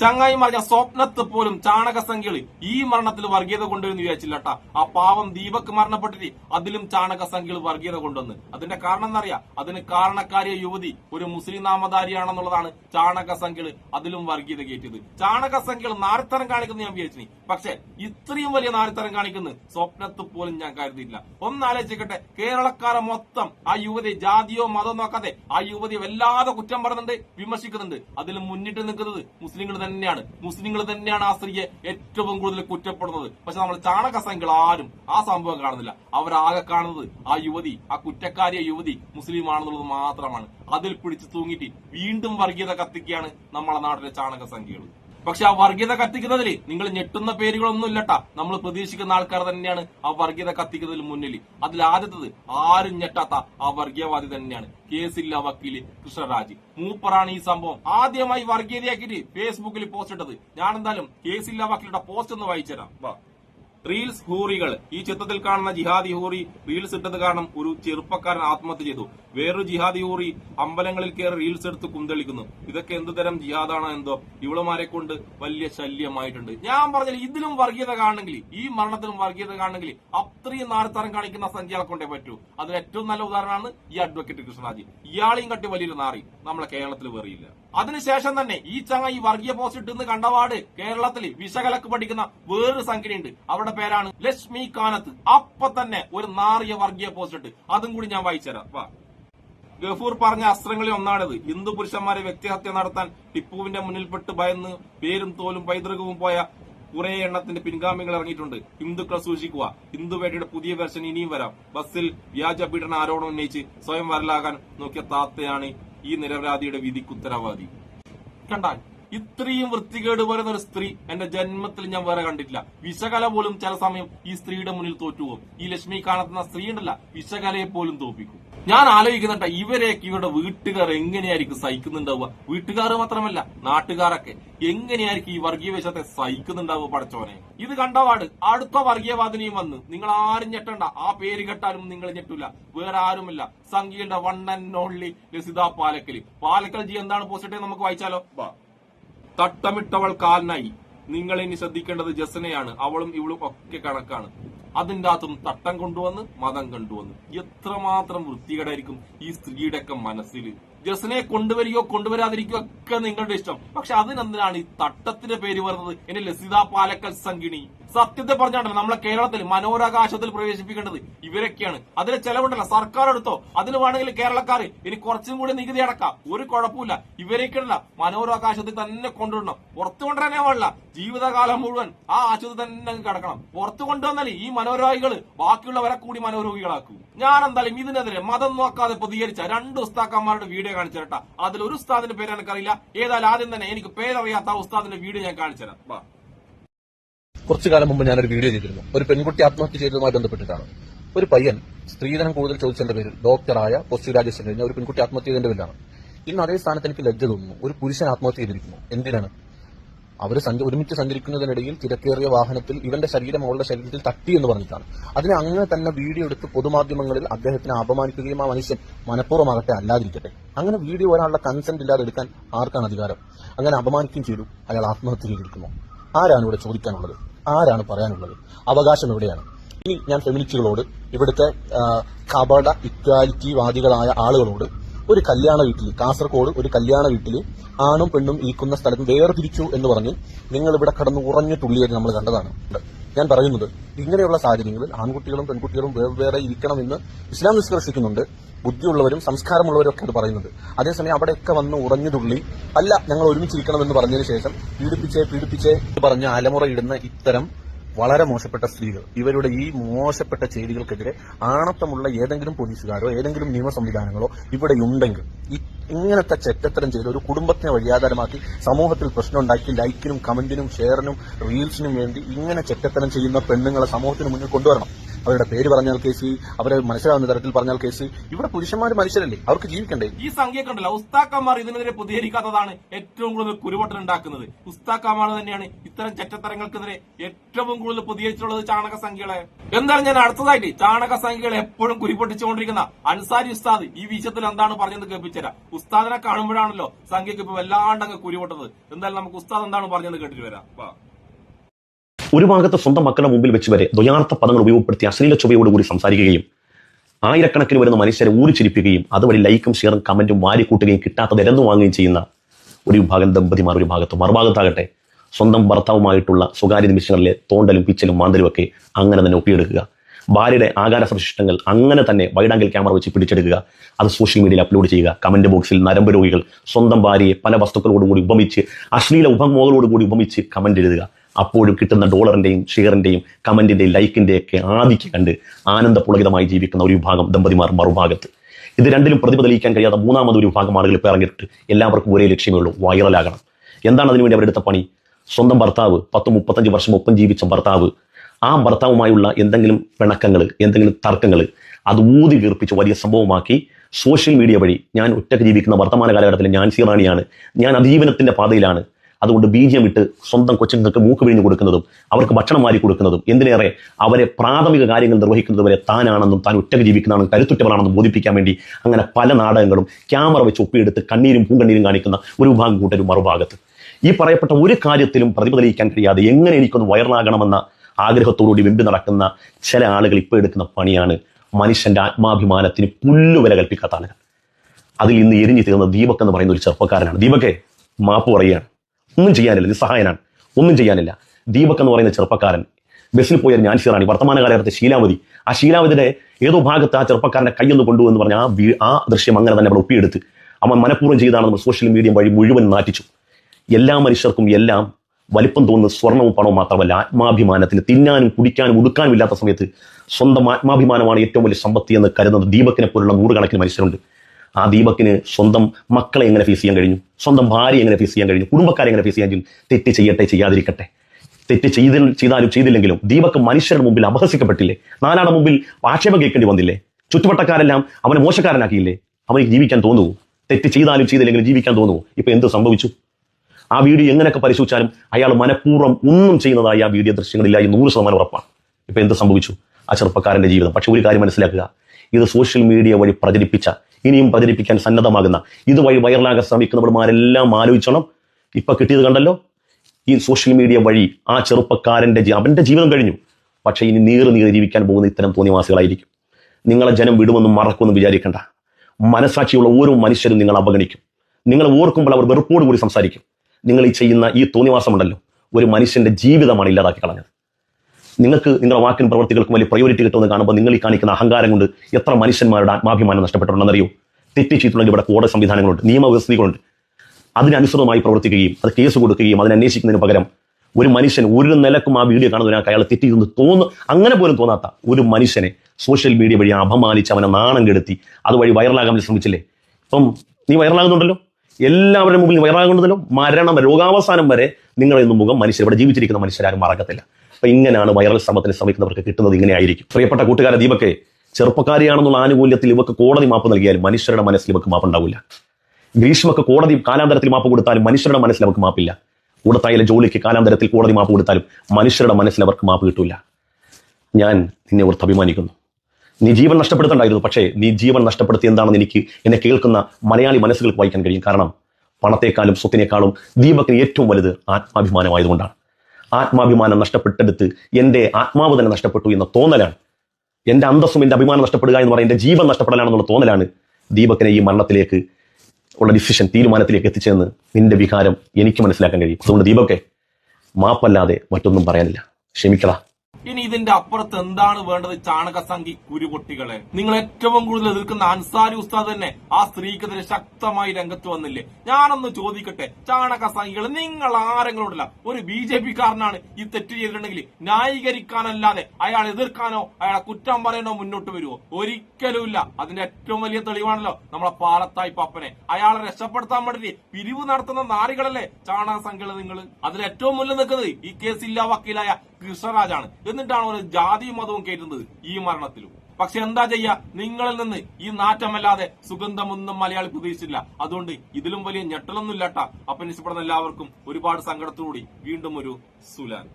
ചങ്ങായി മറിഞ്ഞ സ്വപ്നത്ത് പോലും ചാണക സംഖ്യകൾ ഈ മരണത്തിൽ വർഗീയത കൊണ്ടുവരുന്നു വിചാരിച്ചില്ല ആ പാവം ദീപക് മരണപ്പെട്ടിട്ട് അതിലും ചാണക സംഖ്യകൾ വർഗീയത കൊണ്ടുവന്ന്. അതിന്റെ കാരണം എന്നറിയാം? അതിന് കാരണക്കാരിയ യുവതി ഒരു മുസ്ലിം നാമധാരിയാണെന്നുള്ളതാണ് ചാണക സംഖ്യകൾ അതിലും വർഗീയത കയറ്റിയത്. ചാണക സംഖ്യകൾ നാരത്തരം കാണിക്കുന്നു ഞാൻ വിചാരിച്ചു പക്ഷെ ഇത്രയും വലിയ നാരത്തരം കാണിക്കുന്നു സ്വപ്നത്ത് പോലും ഞാൻ കരുതിയില്ല ഒന്നാലോചിക്കട്ടെ കേരളക്കാരെ മൊത്തം ആ യുവതി ജാതിയോ മതമോ നോക്കാതെ ആ യുവതി വല്ലാതെ കുറ്റം പറയുന്നുണ്ട് വിമർശിക്കുന്നുണ്ട്. അതിൽ മുന്നിട്ട് നിൽക്കുന്നത് മുസ്ലിങ്ങൾ തന്നെയാണ്. മുസ്ലിങ്ങൾ തന്നെയാണ് ആ സ്ത്രീയെ ഏറ്റവും കൂടുതൽ കുറ്റപ്പെടുന്നത്. പക്ഷെ നമ്മൾ ചാണക സംഖ്യകൾ ആരും ആ സംഭവം കാണുന്നില്ല. അവരാകെ കാണുന്നത് ആ യുവതി ആ കുറ്റക്കാരിയ യുവതി മുസ്ലിം ആണെന്നുള്ളത് മാത്രമാണ്. അതിൽ പിടിച്ച് തൂങ്ങിയിട്ട് വീണ്ടും വർഗീയത കത്തിക്കുകയാണ് നമ്മളെ നാട്ടിലെ ചാണക സംഖ്യകൾ പക്ഷെ ആ വർഗീയത കത്തിക്കുന്നതിൽ നിങ്ങൾ ഞെട്ടുന്ന പേരുകളൊന്നും ഇല്ലട്ടാ. നമ്മൾ പ്രതീക്ഷിക്കുന്ന ആൾക്കാർ തന്നെയാണ് ആ വർഗീയത കത്തിക്കുന്നതിൽ മുന്നിൽ. അതിൽ ആദ്യത്തത് ആരും ഞെട്ടാത്ത ആ വർഗീയവാദി തന്നെയാണ്. കേസില്ല വക്കീൽ കൃഷ്ണരാജ്. മൂപ്പറാണ് ഈ സംഭവം. ആദ്യമായി വർഗീയതയാക്കിയിട്ട് ഫേസ്ബുക്കിൽ പോസ്റ്റ് ഇട്ടത്. ഞാൻ എന്തായാലും കേസില്ല വക്കീലിയുടെ പോസ്റ്റ് ഒന്ന് വായിച്ചുതരാം. വാ. റീൽസ് ഹൂറികൾ. ഈ ചിത്രത്തിൽ കാണുന്ന ജിഹാദി ഹൂറി റീൽസ് ഇട്ടത് കാരണം ഒരു ചെറുപ്പക്കാരൻ ആത്മഹത്യ ചെയ്തു. വേറൊരു ജിഹാദി ഹൂറി അമ്പലങ്ങളിൽ കയറി റീൽസ് എടുത്ത് കുന്തളിക്കുന്നു. ഇതൊക്കെ എന്ത് തരം ജിഹാദാണോ എന്തോ. ഇവളുമാരെ കൊണ്ട് വലിയ ശല്യമായിട്ടുണ്ട്. ഞാൻ പറഞ്ഞാൽ ഇതിലും വർഗീയത കാണണമെങ്കിൽ ഈ മരണത്തിലും വർഗീയത കാണണമെങ്കിൽ അത്രയും നാരത്തരം കാണിക്കുന്ന സംഖ്യകളെ കൊണ്ടേ പറ്റൂ. അതിന് ഏറ്റവും നല്ല ഉദാഹരണമാണ് ഈ അഡ്വക്കേറ്റ് കൃഷ്ണരാജ് ഇയാളെയും കട്ടി വലിയൊരു നാറി. നമ്മളെ കേരളത്തിൽ വേറിയില്ല. അതിനുശേഷം തന്നെ ഈ ചങ്ങ ഈ വർഗീയ പോസ്റ്റ് ഇട്ടെന്ന് കണ്ടവാട് കേരളത്തിൽ വിശകലക്ക് പഠിക്കുന്ന വേറൊരു സംഘടനയുണ്ട് അവരുടെ പേരാണ് ലക്ഷ്മി കാനത്ത്. അപ്പൊ തന്നെ ഒരു നാറിയ വർഗീയ പോസ്റ്റ് ഇട്ട്. അതും കൂടി ഞാൻ വായിച്ചുതരാം വാ. ഗഫൂർ പറഞ്ഞ അസ്ത്രങ്ങളിൽ ഒന്നാണിത്. ഹിന്ദു പുരുഷന്മാരെ വ്യക്തിഹത്യ നടത്താൻ ടിപ്പുവിന്റെ മുന്നിൽപ്പെട്ട് ഭയന്ന് പേരും തോലും പൈതൃകവും പോയ കുറെ എണ്ണത്തിന്റെ പിൻഗാമികൾ ഇറങ്ങിയിട്ടുണ്ട്. ഹിന്ദുക്കളെ സൂക്ഷിക്കുക. ഹിന്ദുവേട്ടയുടെ പുതിയ വെർഷൻ ഇനിയും വരാം. ബസ്സിൽ വ്യാജ പീഡന ആരോപണം ഉന്നയിച്ച് സ്വയം വരലാകാൻ നോക്കിയ താത്തയാണ് ഈ നിരപരാധിയുടെ വിധിക്ക് ഉത്തരവാദി. കണ്ടാൽ ഇത്രയും വൃത്തികേട് പറയുന്ന ഒരു സ്ത്രീ എന്റെ ജന്മത്തിൽ ഞാൻ വേറെ കണ്ടിട്ടില്ല. വിശകല പോലും ചില സമയം ഈ സ്ത്രീയുടെ മുന്നിൽ തോറ്റുപോകും. ഈ ലക്ഷ്മി കാണുന്ന സ്ത്രീ ഉണ്ടല്ല വിശകലയെ പോലും തോപ്പിക്കും ഞാൻ ആലോചിക്കുന്നുണ്ട് ഇവരെയൊക്കെ ഇവരുടെ വീട്ടുകാർ എങ്ങനെയായിരിക്കും സഹിക്കുന്നുണ്ടാവുക? വീട്ടുകാർ മാത്രമല്ല നാട്ടുകാരൊക്കെ എങ്ങനെയായിരിക്കും ഈ വർഗീയ വേഷത്തെ സഹിക്കുന്നുണ്ടാവുക പടച്ചോനെ? ഇത് കണ്ടപാട് അടുത്ത വർഗീയവാദിനിയും വന്ന് നിങ്ങൾ ആരും ഞെട്ടണ്ട ആ പേര് കെട്ടാലും നിങ്ങൾ ഞെട്ടില്ല വേറെ ആരുമില്ല. Sangeetha one and only Lasitha പാലക്കലി. Palakkal ji എന്താണ് പോസ്റ്റ് നമുക്ക് വായിച്ചാലോ? തട്ടമിട്ടവൾ കാലിനായി നിങ്ങൾ ഇനി ശ്രദ്ധിക്കേണ്ടത് ജസനയാണ്. അവളും ഇവളും ഒക്കെ കണക്കാണ്. അതിന്റെ അകത്തും തട്ടം കൊണ്ടുവന്ന് മതം കൊണ്ടുവന്ന്. എത്രമാത്രം വൃത്തികേടായിരിക്കും ഈ സ്ത്രീയുടെ ഒക്കെ മനസ്സിൽ ജസനെ കൊണ്ടുവരികയോ കൊണ്ടുവരാതിരിക്കുകയോ ഒക്കെ നിങ്ങളുടെ ഇഷ്ടം. പക്ഷെ അതിനെന്തിനാണ് ഈ തട്ടത്തിന്റെ പേര് വരുന്നത്? എന്റെ ലസിത പാലക്കൽ സംഗിണി. സത്യത്തെ പറഞ്ഞാണ് നമ്മളെ കേരളത്തിൽ മനോരാകാശത്തിൽ പ്രവേശിപ്പിക്കേണ്ടത് ഇവരൊക്കെയാണ്. അതിന് ചെലവുണ്ടല്ലോ സർക്കാർ എടുത്തോ? അതിന് വേണമെങ്കിൽ കേരളക്കാർ ഇനി കുറച്ചും കൂടി നികുതി അടക്കാം. ഒരു കുഴപ്പമില്ല ഇവരേക്കല്ല മനോരാകാശത്തിൽ തന്നെ കൊണ്ടുവരണം. പുറത്തു കൊണ്ടുവരാനേ പാടില്ല. ജീവിതകാലം മുഴുവൻ ആ ആശുപത്രി തന്നെ കിടക്കണം. പുറത്തു കൊണ്ടുവന്നാൽ ഈ മനോരോഗികൾ ബാക്കിയുള്ളവരെ കൂടി മനോരോഗികളാക്കും. ഞാൻ എന്തായാലും ഇതിനെതിരെ മതം നോക്കാതെ പ്രതികരിച്ച രണ്ട് ഉസ്താക്കന്മാരുടെ വീഡിയോ കാണിച്ചു തരട്ടാ. അതിൽ ഒരു ഉസ്താദിന്റെ പേര് എനിക്കറിയില്ല. ഏതായാലും ആദ്യം തന്നെ എനിക്ക് പേരറിയാത്ത ആ ഉസ്താദിന്റെ വീഡിയോ ഞാൻ കാണിച്ചു തരാം. വാ. കുറച്ചു കാലം മുമ്പ് ഞാനൊരു വീഡിയോ ചെയ്തിരുന്നു. ഒരു പെൺകുട്ടി ആത്മഹത്യ ചെയ്തതുമായി ബന്ധപ്പെട്ടിട്ടാണ്. ഒരു പയ്യൻ സ്ത്രീധനം കൂടുതൽ ചോദിച്ചതിന്റെ പേരിൽ ഡോക്ടറായ കൊച്ചു രാജേഷൻ കഴിഞ്ഞ ഒരു പെൺകുട്ടി ആത്മഹത്യ ചെയ്തതിന്റെ പേരിലാണ്. ഇന്ന് അതേ സ്ഥാനത്ത് എനിക്ക് ലജ്ജ തോന്നുന്നു. ഒരു പുരുഷൻ ആത്മഹത്യ ചെയ്തിരിക്കുന്നു. എന്തിനാണ്? അവർ ഒരുമിച്ച് സഞ്ചരിക്കുന്നതിനിടയിൽ തിരക്കേറിയ വാഹനത്തിൽ ഇവന്റെ ശരീരം അവളുടെ ശരീരത്തിൽ തട്ടി എന്ന് പറഞ്ഞിട്ടാണ്. അതിനെ അങ്ങനെ തന്നെ വീഡിയോ എടുത്ത് പൊതുമാധ്യമങ്ങളിൽ അദ്ദേഹത്തിനെ അപമാനിക്കുകയും ആ മനുഷ്യൻ മനഃപൂർവമാകട്ടെ അല്ലാതിരിക്കട്ടെ. അങ്ങനെ വീഡിയോ ഒരാളുടെ കൺസെന്റ് ഇല്ലാതെ എടുക്കാൻ ആർക്കാണ് അധികാരം? അങ്ങനെ അപമാനിക്കുകയും ചെയ്തു. അയാൾ ആത്മഹത്യ ചെയ്തിരിക്കുന്നു. ആരാണ് ഇവിടെ ചോദിക്കാനുള്ളത്? ആരാണ് പറയാനുള്ളത്? അവകാശം എവിടെയാണ്? ഇനി ഞാൻ ഫെമിനിസ്റ്റുകളോട് ഇവിടുത്തെ കപട ഇക്വാലിറ്റി വാദികളായ ആളുകളോട് ഒരു കല്യാണ വീട്ടിൽ കാസർഗോഡ് ഒരു കല്യാണ വീട്ടിൽ ആണും പെണ്ണും ഇരിക്കുന്ന സ്ഥലത്ത് വേർതിരിച്ചു എന്ന് പറഞ്ഞ് നിങ്ങൾ ഇവിടെ കടന്ന് ഉറഞ്ഞു തുള്ളിയത് നമ്മൾ കണ്ടതാണ്. ഞാൻ പറയുന്നത് ഇങ്ങനെയുള്ള സാഹചര്യങ്ങളിൽ ആൺകുട്ടികളും പെൺകുട്ടികളും വേറെ ഇരിക്കണമെന്ന് ഇസ്ലാം നിഷ്കർഷിക്കുന്നുണ്ട്. ബുദ്ധിയുള്ളവരും സംസ്കാരമുള്ളവരും ഒക്കെ അത് പറയുന്നത്. അതേസമയം അവിടെയൊക്കെ വന്ന് ഉറഞ്ഞു തുള്ളി അല്ല ഞങ്ങൾ ഒരുമിച്ചിരിക്കണമെന്ന് പറഞ്ഞതിന് ശേഷം പീഡിപ്പിച്ചേ പീഡിപ്പിച്ചേ പറഞ്ഞ് അലമുറയിടുന്ന ഇത്തരം വളരെ മോശപ്പെട്ട സ്ത്രീകൾ. ഇവരുടെ ഈ മോശപ്പെട്ട ചെയ്തികൾക്കെതിരെ ആണത്തമുള്ള ഏതെങ്കിലും പോലീസുകാരോ ഏതെങ്കിലും നിയമ സംവിധാനങ്ങളോ ഇവിടെ ഉണ്ടെങ്കിൽ ഇങ്ങനത്തെ ചെറ്റത്തരം ചെയ്ത് ഒരു കുടുംബത്തിനെ വഴിയാധാരമാക്കി സമൂഹത്തിൽ പ്രശ്നം ഉണ്ടാക്കി ലൈക്കിനും കമന്റിനും ഷെയറിനും റീൽസിനും വേണ്ടി ഇങ്ങനെ ചെറ്റത്തരം ചെയ്യുന്ന പെണ്ണുങ്ങളെ സമൂഹത്തിന് മുന്നിൽ കൊണ്ടുവരണം. അവരുടെ പേര് പറഞ്ഞാൽ കേസ് അവരെ മനസ്സിലാവുന്ന തരത്തിൽ പറഞ്ഞാൽ കേസ്. ഇവിടെ പുരുഷന്മാർ മനുഷ്യരല്ലേ? അവർക്ക് ജീവിക്കണ്ടേ? ഈ സംഖ്യ കണ്ടല്ലോ ഉസ്താക്കന്മാർ ഇതിനെതിരെ പ്രതികരിക്കാത്തതാണ് ഏറ്റവും കൂടുതൽ കുരുവട്ടൽ ഉണ്ടാക്കുന്നത്. ഉസ്താക്കന്മാർ തന്നെയാണ് ഇത്തരം ചെറ്റത്തരങ്ങൾക്കെതിരെ ഏറ്റവും കൂടുതൽ പ്രതികരിച്ചിട്ടുള്ളത് ചാണക സംഖ്യകളെ. എന്താണ് ഞാൻ അടുത്തതായിട്ട് ചാണക സംഖ്യകൾ എപ്പോഴും കുരിപ്പൊട്ടിച്ചുകൊണ്ടിരിക്കുന്ന അൻസാരി ഉസ്താദ് ഈ വിഷയത്തിൽ എന്താണ് പറഞ്ഞത് കേൾപ്പിച്ചരാ ഉസ്താദിനെ കാണുമ്പോഴാണല്ലോ സംഖ്യക്ക് ഇപ്പൊ വല്ലാണ്ടങ്ങ് കുരുപൊട്ടത് എന്തായാലും നമുക്ക് ഉസ്താദ് എന്താണ് പറഞ്ഞത് കേട്ടിട്ട് വരാം. ഒരു ഭാഗത്ത് സ്വന്തം മക്കളുടെ മുമ്പിൽ വെച്ച് വരെ ദ്വയാർത്ഥ പദങ്ങൾ ഉപയോഗപ്പെടുത്തി അശ്ലീല ചുവയോടുകൂടി സംസാരിക്കുകയും ആയിരക്കണക്കിന് വരുന്ന മനുഷ്യരെ ഊരിച്ചിരിപ്പിക്കുകയും അതുവഴി ലൈക്കും ഷെയറും കമന്റും വാരിക്കൂട്ടുകയും കിട്ടാത്തത് എരന്നു വാങ്ങുകയും ചെയ്യുന്ന ഒരു വിഭാഗം ദമ്പതിമാർ ഒരു ഭാഗത്ത്. മറുഭാഗത്താകട്ടെ സ്വന്തം ഭർത്താവുമായിട്ടുള്ള സ്വകാര്യ നിമിഷങ്ങളിലെ തോണ്ടലും പിച്ചലും മാന്തലും ഒക്കെ അങ്ങനെ തന്നെ ഒപ്പിയെടുക്കുക. ഭാര്യയുടെ ആകാര സവിശിഷ്ടങ്ങൾ അങ്ങനെ തന്നെ വൈഡാങ്കിൽ ക്യാമറ വെച്ച് പിടിച്ചെടുക്കുക. അത് സോഷ്യൽ മീഡിയയിൽ അപ്ലോഡ് ചെയ്യുക. കമന്റ് ബോക്സിൽ നരമ്പ് രോഗികൾ സ്വന്തം ഭാര്യയെ പല വസ്തുക്കളോടുകൂടി ഉപമിച്ച് അശ്ലീല ഉപമോകളോടുകൂടി ഉപമിച്ച് കമന്റ് എഴുതുക. അപ്പോഴും കിട്ടുന്ന ഡോളറിന്റെയും ഷെയറിന്റെയും കമന്റിന്റെയും ലൈക്കിന്റെ ഒക്കെ ആദിക്ക് കണ്ട് ആനന്ദപുളകിതമായി ജീവിക്കുന്ന ഒരു വിഭാഗം ദമ്പതിമാർ മറുഭാഗത്ത്. ഇത് രണ്ടിലും പ്രതിഭ തെളിയിക്കാൻ കഴിയാത്ത മൂന്നാമത് ഒരു വിഭാഗം ആളുകൾ ഇറങ്ങിയിട്ട് എല്ലാവർക്കും ഒരേ ലക്ഷ്യമേ ഉള്ളൂ വൈറലാകണം. എന്താണ് അതിനുവേണ്ടി അവരെടുത്ത പണി? സ്വന്തം ഭർത്താവ് പത്ത് മുപ്പത്തഞ്ച് വർഷം ഒപ്പം ജീവിച്ച ഭർത്താവ്. ആ ഭർത്താവുമായുള്ള എന്തെങ്കിലും പിണക്കങ്ങൾ എന്തെങ്കിലും തർക്കങ്ങൾ അത് ഊതി വീർപ്പിച്ച് വലിയ സംഭവമാക്കി സോഷ്യൽ മീഡിയ വഴി ഞാൻ ഒറ്റയ്ക്ക് ജീവിക്കുന്ന വർത്തമാന കാലഘട്ടത്തിൽ ഞാൻ സീറാണിയാണ്. ഞാൻ അതിജീവനത്തിന്റെ പാതയിലാണ്. അതുകൊണ്ട് ബീജം ഇട്ട് സ്വന്തം കൊച്ചുങ്ങൾക്ക് മൂക്ക് പിഴിഞ്ഞു കൊടുക്കുന്നതും അവർക്ക് ഭക്ഷണം മാറി കൊടുക്കുന്നതും എന്തിനേറെ അവരെ പ്രാഥമിക കാര്യങ്ങൾ നിർവഹിക്കുന്നത് വരെ താനാണെന്നും താൻ ഒറ്റയ്ക്ക് ജീവിക്കുന്നതാണെന്നും കരുത്തുറ്റവനാണെന്നും ബോധിപ്പിക്കാൻ വേണ്ടി അങ്ങനെ പല നാടകങ്ങളും ക്യാമറ വെച്ച് ഒപ്പിയെടുത്ത് കണ്ണീരും പൂങ്കണ്ണീരും കാണിക്കുന്ന ഒരു വിഭാഗം കൂട്ടരും മറുഭാഗത്ത്. ഈ പറയപ്പെട്ട ഒരു കാര്യത്തിലും പ്രതിഫലിക്കാൻ കഴിയാതെ എങ്ങനെ എനിക്കൊന്ന് വയറാകണമെന്ന ആഗ്രഹത്തോടുകൂടി വെമ്പി നടക്കുന്ന ചില ആളുകൾ ഇപ്പോൾ എടുക്കുന്ന പണിയാണ് മനുഷ്യന്റെ ആത്മാഭിമാനത്തിന് പുല്ലുവില കൽപ്പിക്കാത്ത ആളുകൾ. അതിൽ ഇന്ന് എരിഞ്ഞു തീർന്ന ദീപക് എന്ന് പറയുന്ന ഒരു ചെറുപ്പക്കാരനാണ്. ദീപക്കെ മാപ്പ് പറയുകയാണ്. ഒന്നും ചെയ്യാനില്ല. നിസ്സഹായനാണ് ഒന്നും ചെയ്യാനില്ല. ദീപക് എന്ന് പറയുന്ന ചെറുപ്പക്കാരൻ. ബസ്സിൽ പോയ ഞാൻ ഷീറാണി വർത്തമാന കാലഘട്ടത്തെ ശീലാവതി. ആ ശീലാവതിയുടെ ഏതോ ഭാഗത്ത് ആ ചെറുപ്പക്കാരന്റെ കൈയൊന്ന് കൊണ്ടുവന്ന് പറഞ്ഞ ആ ആ ദൃശ്യം അങ്ങനെ തന്നെ അവിടെ ഒപ്പിയെടുത്ത് അവൻ മനഃപൂർവം ചെയ്താണ് നമ്മൾ സോഷ്യൽ മീഡിയ വഴി മുഴുവൻ മാറ്റിച്ചു എല്ലാ മനുഷ്യർക്കും എല്ലാം വലിപ്പം തോന്നുന്ന സ്വർണവും പണവും മാത്രമല്ല ആത്മാഭിമാനത്തിന്. തിന്നാനും കുടിക്കാനും ഉടുക്കാനും ഇല്ലാത്ത സമയത്ത് സ്വന്തം ആത്മാഭിമാനമാണ് ഏറ്റവും വലിയ സമ്പത്തി എന്ന് കരുതുന്നത് ദീപക്കിനെ പോലുള്ള നൂറുകണക്കിന് മനുഷ്യരുണ്ട്. ആ ദീപക്കിന് സ്വന്തം മക്കളെ എങ്ങനെ ഫേസ് ചെയ്യാൻ കഴിഞ്ഞു? സ്വന്തം ഭാര്യ എങ്ങനെ ഫേസ് ചെയ്യാൻ കഴിഞ്ഞു? കുടുംബക്കാരെ എങ്ങനെ ഫേസ് ചെയ്യാൻ കഴിഞ്ഞു? തെറ്റ് ചെയ്യട്ടെ ചെയ്യാതിരിക്കട്ടെ. തെറ്റ് ചെയ്ത ചെയ്താലും ചെയ്തില്ലെങ്കിലും ദീപക്ക് മനുഷ്യരുടെ മുമ്പിൽ അപഹസിക്കപ്പെട്ടില്ലേ? നാലാടെ മുമ്പിൽ ആക്ഷേപം കേൾക്കേണ്ടി വന്നില്ലേ? ചുറ്റുവട്ടക്കാരെല്ലാം അവനെ മോശക്കാരനാക്കിയില്ലേ? അവന് ജീവിക്കാൻ തോന്നുവോ? തെറ്റ് ചെയ്താലും ചെയ്തില്ലെങ്കിലും ജീവിക്കാൻ തോന്നുവോ? ഇപ്പൊ എന്ത് സംഭവിച്ചു? ആ വീഡിയോ എങ്ങനെയൊക്കെ പരിശോധിച്ചാലും അയാൾ മനഃപൂർവം ഒന്നും ചെയ്യുന്നതായി ആ വീഡിയോ ദൃശ്യങ്ങളില്ല ഈ നൂറ് ശതമാനം ഉറപ്പാണ്. ഇപ്പൊ എന്ത് സംഭവിച്ചു? ആ ചെറുപ്പക്കാരന്റെ ജീവിതം. പക്ഷെ ഒരു കാര്യം മനസ്സിലാക്കുക. ഇത് സോഷ്യൽ മീഡിയ വഴി പ്രചരിപ്പിച്ച ഇനിയും പ്രചരിപ്പിക്കാൻ സന്നദ്ധമാകുന്ന ഇതുവഴി വൈറലാകാൻ ശ്രമിക്കുന്നവന്മാരെല്ലാം ആലോചിച്ചോണം. ഇപ്പൊ കിട്ടിയത് കണ്ടല്ലോ? ഈ സോഷ്യൽ മീഡിയ വഴി ആ ചെറുപ്പക്കാരന്റെ ജീ- അവന്റെ ജീവിതം കഴിഞ്ഞു. പക്ഷേ ഇനി നീറ് നീറ് ജീവിക്കാൻ പോകുന്ന ഇത്തരം തോന്നിവാസികളായിരിക്കും. നിങ്ങളെ ജനം വിടുമെന്നും മറക്കുമെന്നും വിചാരിക്കേണ്ട. മനസാക്ഷിയുള്ള ഓരോ മനുഷ്യരും നിങ്ങൾ അവഗണിക്കും. നിങ്ങൾ ഓർക്കുമ്പോൾ അവർ വെറുപ്പോടുകൂടി സംസാരിക്കും. നിങ്ങൾ ഈ ചെയ്യുന്ന ഈ തോന്നിവാസമുണ്ടല്ലോ. ഒരു മനുഷ്യന്റെ ജീവിതമാണ് ഇല്ലാതാക്കി കളഞ്ഞത്. നിങ്ങൾക്ക് നിങ്ങളുടെ വാക്കിനും പ്രവർത്തികൾക്കും വലിയ പ്രയോറിറ്റി കിട്ടുമെന്ന് കാണുമ്പോൾ നിങ്ങൾ ഈ കാണിക്കുന്ന അഹങ്കാരം കൊണ്ട് എത്ര മനുഷ്യന്മാരുടെ ആത്മാഭിമാനം നഷ്ടപ്പെട്ടിട്ടുണ്ടെന്നറിയോ തെറ്റ് ഇവിടെ കോടതി സംവിധാനങ്ങളുണ്ട് നിയമവ്യവസ്ഥകളുണ്ട് അതിനനുസൃതമായി പ്രവർത്തിക്കുകയും അത് കേസ് കൊടുക്കുകയും അതിനന്വേഷിക്കുന്നതിന് പകരം ഒരു മനുഷ്യൻ ഒരു നിലക്കും ആ വീഡിയോ കാണുന്നതിനൊക്കെ അയാൾ തെറ്റിയെന്ന് തോന്നു അങ്ങനെ പോലും തോന്നാത്ത ഒരു മനുഷ്യനെ സോഷ്യൽ മീഡിയ വഴി അപമാനിച്ച് അവനെ നാണം കെടുത്തി അതുവഴി വൈറലാകാൻ ശ്രമിച്ചില്ലേ? ഇപ്പം നീ വൈറലാകുന്നുണ്ടല്ലോ എല്ലാവരുടെ മുമ്പിൽ വൈറലാകുന്നുണ്ടല്ലോ മരണം രോഗാവസാനം വരെ നിങ്ങളെന്നും മുഖം മനുഷ്യർ ഇവിടെ ജീവിച്ചിരിക്കുന്ന മനുഷ്യരാരും മറക്കത്തില്ല. അപ്പൊ ഇങ്ങനെയാണ് വൈറൽ ശ്രമത്തിന് ശ്രമിക്കുന്നവർക്ക് കിട്ടുന്നത് ഇങ്ങനെയായിരിക്കും. പ്രിയപ്പെട്ട കൂട്ടുകാരെ ദീപക്കെ ചെറുപ്പക്കാരിയാണെന്നുള്ള ആനുകൂല്യത്തിൽ ഇവക്ക് കോടതി മാപ്പ് നൽകിയാൽ മനുഷ്യരുടെ മനസ്സിൽ ഇവക്ക് മാപ്പുണ്ടാവില്ല. ഗ്രീഷ്മക്ക് കോടതി കാലാന്തരത്തിൽ മാപ്പ് കൊടുത്താലും മനുഷ്യരുടെ മനസ്സിൽ അവർക്ക് മാപ്പില്ല. കൂടത്തായാലും ജോലിക്ക് കാലാന്തരത്തിൽ കോടതി മാപ്പ് കൊടുത്താലും മനുഷ്യരുടെ മനസ്സിൽ അവർക്ക് മാപ്പ് കിട്ടില്ല ഞാൻ നിന്നെ ഓർത്ത് അഭിമാനിക്കുന്നു. നീ ജീവൻ നഷ്ടപ്പെടുത്തണ്ടായിരുന്നു പക്ഷേ നീ ജീവൻ നഷ്ടപ്പെടുത്തി എന്താണെന്ന് എനിക്ക് എന്നെ കേൾക്കുന്ന മലയാളി മനസ്സുകൾക്ക് വായിക്കാൻ കഴിയും. കാരണം പണത്തെക്കാളും സ്വത്തിനേക്കാളും ദീപക്കിന് ഏറ്റവും വലുത് ആത്മാഭിമാനമായതുകൊണ്ടാണ്. ആത്മാഭിമാനം നഷ്ടപ്പെട്ടെടുത്ത് എന്റെ ആത്മാവ് തന്നെ നഷ്ടപ്പെട്ടു എന്ന തോന്നലാണ്. എന്റെ അന്തസ്സും എന്റെ അഭിമാനം നഷ്ടപ്പെടുക എന്ന് പറയുന്നത് എന്റെ ജീവൻ നഷ്ടപ്പെടലാണെന്നുള്ള തോന്നലാണ് ദീപക്കിനെ ഈ മരണത്തിലേക്ക് ഉള്ള ഡിസിഷൻ തീരുമാനത്തിലേക്ക് എത്തിച്ചെന്ന് നിന്റെ വികാരം എനിക്ക് മനസ്സിലാക്കാൻ കഴിയും. അതുകൊണ്ട് ദീപക്കെ മാപ്പല്ലാതെ മറ്റൊന്നും പറയാനില്ല. ക്ഷമിക്കടാ. ഇനി ഇതിന്റെ അപ്പുറത്ത് എന്താണ് വേണ്ടത് ചാണകസംഖി കുരുപൊട്ടികളെ? നിങ്ങൾ ഏറ്റവും കൂടുതൽ എതിർക്കുന്ന അൻസാരി ഉസ്താദ് തന്നെ ആ സ്ത്രീക്കെതിരെ ശക്തമായി രംഗത്ത് വന്നില്ലേ? ഞാനൊന്ന് ചോദിക്കട്ടെ ചാണകസംഖികൾ നിങ്ങൾ ആരെങ്കിലും ഒരു ബി ജെ പി കാരനാണ് ഈ തെറ്റ് ചെയ്തിട്ടുണ്ടെങ്കിൽ ന്യായീകരിക്കാനല്ലാതെ അയാൾ എതിർക്കാനോ അയാളെ കുറ്റം പറയാനോ മുന്നോട്ട് വരുമോ ഒരിക്കലുമില്ല. അതിന്റെ ഏറ്റവും വലിയ തെളിവാണല്ലോ നമ്മളെ പാലത്തായി പാപ്പനെ. അയാളെ രക്ഷപ്പെടുത്താൻ വേണ്ടി പിരിവ് നടത്തുന്ന നാരികളല്ലേ ചാണകസംഖ്യകൾ നിങ്ങൾ? അതിൽ ഏറ്റവും മുന്നിൽ നിൽക്കുന്നത് ഈ കേസില്ലാ വക്കീലായ കൃഷ്ണരാജാണ്. എന്നിട്ടാണ് ഒരു ജാതിയും മതവും കയറ്റുന്നത് ഈ മരണത്തിലും. പക്ഷെ എന്താ ചെയ്യുക നിങ്ങളിൽ നിന്ന് ഈ നാറ്റമല്ലാതെ സുഗന്ധമൊന്നും മലയാളി പ്രതീക്ഷിച്ചില്ല അതുകൊണ്ട് ഇതിലും വലിയ ഞെട്ടലൊന്നും ഇല്ലാട്ട ഇഷ്ടപ്പെടുന്ന എല്ലാവർക്കും ഒരുപാട് സങ്കടത്തോടുകൂടി വീണ്ടും ഒരു സുലാൻ.